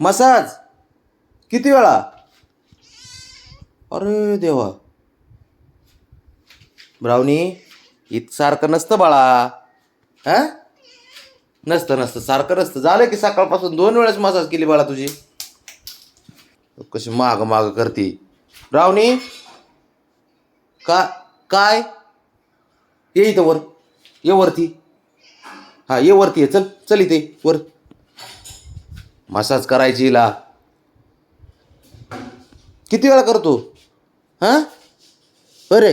Massage? किती वेळा? अरे देवा. ब्रावणी इत सारखं नसतं बाळा. हा? नसतं नसतं. सारखं नसतं. झालं की सकाळपासून दोन वेळेस मसाज केली बाळा तुझी. कशी माग माग करते. ब्रावणी का काय? ये इथं वर. ये वरती. हा ये वरती ये. चल चल इथे वर. मसाज करायची हिला. किती वेळा करतो हां? बरे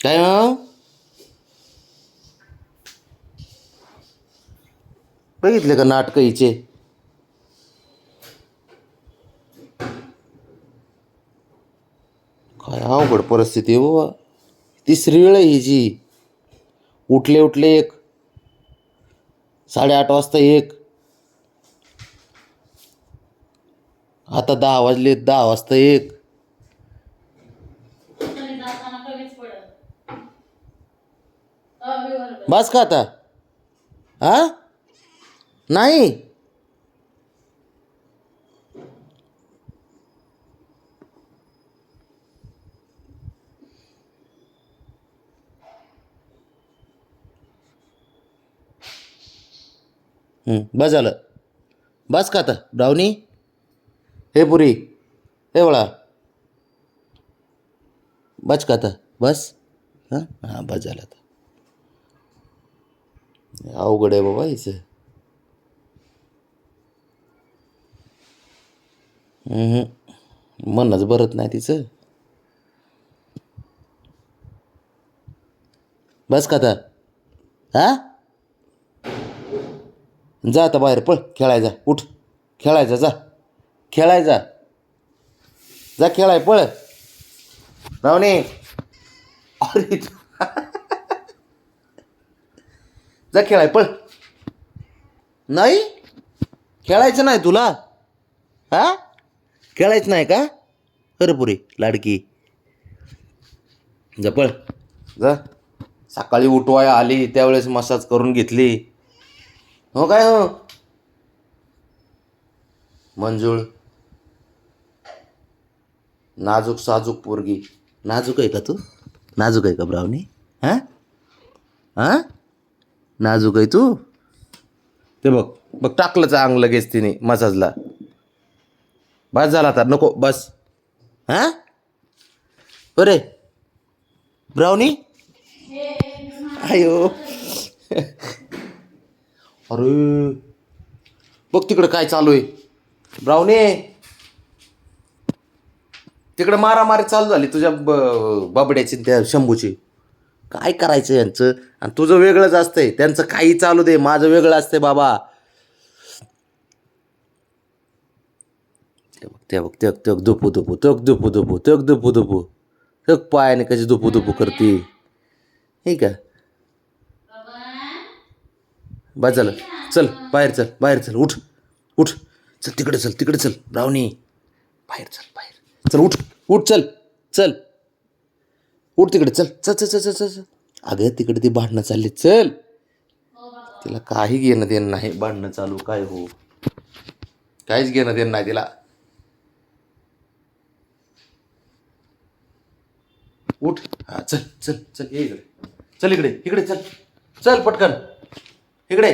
काय हो? बघितले का नाटकं हिचे? काय अवघड परिस्थिती आहे बाबा. तिसरी वेळ आहे हिची. उठले उठले एक साडेआठ वाजता एक. आता दहा वाजले दहा वाजता एक. बस का आता? हा नाही हं, बस झालं. बस का आता? ब्राउनी? हे पुरी. हे वळा. बस का आता? बस? हां? हां बस झालं आता. अवघड आहे बाबा हिचं. मनच भरत नाही तिचं. बस का आता? हां? जा आता बाहेर पळ. खेळायचा उठ. खेळायचा जा. खेळायचा जा. खेळाय पळ. रावणे अरे जा खेळाय पळ. नाही? खेळायचं नाही तुला? हा? खेळायचं नाही का? खरं पुरी लाडकी. जा पळ. जा. सकाळी उठवाय आली त्यावेळेस मसाज करून घेतली. हो काय हो मंजूळ नाजूक साजूक पोरगी नाजूक आहे का तू नाजूक आहे का ब्रावणी हां हां नाजूक आहे तू ते बघ बघ टाकलं चांग लगेच तिने मसाजला बस झाला आता नको बस हां बरे ब्राउनी अयो अरे बघ तिकडं काय चालू आहे ब्राउनी तिकडं मारामारी चालू झाली तुझ्या ब बाबड्याची त्या शंभूची. काय करायचं यांचं? आणि तुझं वेगळंच असतंय. त्यांचं काही चालू दे. माझं वेगळं असतंय बाबा. ते बघ ते बघ तक दुपू दुपू तक दुपू दुपू तक दुपू दुपू तक पायाने कशी दुपू दुपू करते. हे का? बस झालं. चल बाहेर चल बाहेर चल उठ उठ. चल तिकडे चल तिकडे चल ब्रावणी बाहेर चल बाहेर. चल उठ उठ चल चल. उठ तिकडे चल चल चल चल चल चल चल. अगं तिकडे ती भांडणं चालली चल. तिला काही घेणं देणं नाही भांडणं चालू काय हो? काहीच घेणं देणं नाही तिला. उठ. हां चल चल चल ये इकडे. चल इकडे इकडे चल. चल पटकन. इकडे